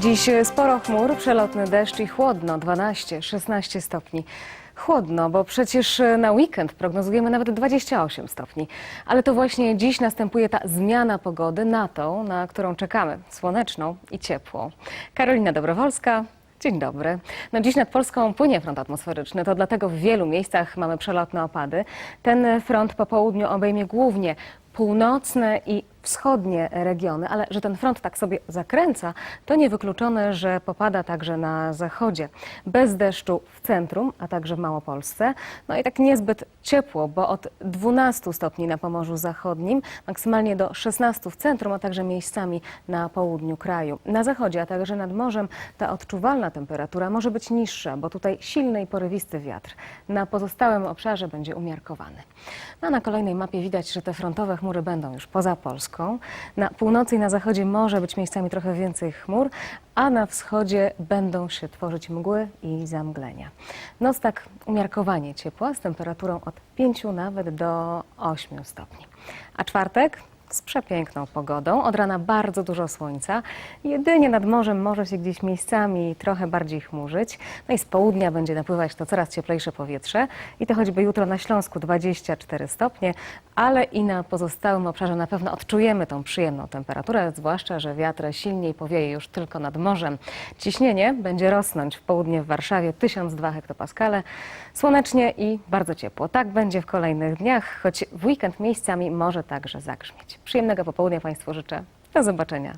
Dziś sporo chmur, przelotny deszcz i chłodno 12-16 stopni. Chłodno, bo przecież na weekend prognozujemy nawet 28 stopni. Ale to właśnie dziś następuje ta zmiana pogody na tą, na którą czekamy. Słoneczną i ciepłą. Karolina Dobrowolska. Dzień dobry. No dziś nad Polską płynie front atmosferyczny, to dlatego w wielu miejscach mamy przelotne opady. Ten front po południu obejmie głównie północne i wschodnie regiony, ale że ten front tak sobie zakręca, to niewykluczone, że popada także na zachodzie. Bez deszczu w centrum, a także w Małopolsce. No i tak niezbyt ciepło, bo od 12 stopni na Pomorzu Zachodnim, maksymalnie do 16 w centrum, a także miejscami na południu kraju. Na zachodzie, a także nad morzem ta odczuwalna temperatura może być niższa, bo tutaj silny i porywisty wiatr. Na pozostałym obszarze będzie umiarkowany. No, a na kolejnej mapie widać, że te frontowe chmury będą już poza Polską. Na północy i na zachodzie może być miejscami trochę więcej chmur, a na wschodzie będą się tworzyć mgły i zamglenia. Noc tak umiarkowanie ciepła z temperaturą od 5 nawet do 8 stopni. A czwartek z przepiękną pogodą. Od rana bardzo dużo słońca. Jedynie nad morzem może się gdzieś miejscami trochę bardziej chmurzyć. No i z południa będzie napływać to coraz cieplejsze powietrze. I to choćby jutro na Śląsku 24 stopnie, ale i na pozostałym obszarze na pewno odczujemy tą przyjemną temperaturę, zwłaszcza, że wiatr silniej powieje już tylko nad morzem. Ciśnienie będzie rosnąć w południe w Warszawie 1002 hektopaskale. Słonecznie i bardzo ciepło. Tak będzie w kolejnych dniach, choć w weekend miejscami może także zagrzmieć. Przyjemnego popołudnia Państwu życzę. Do zobaczenia.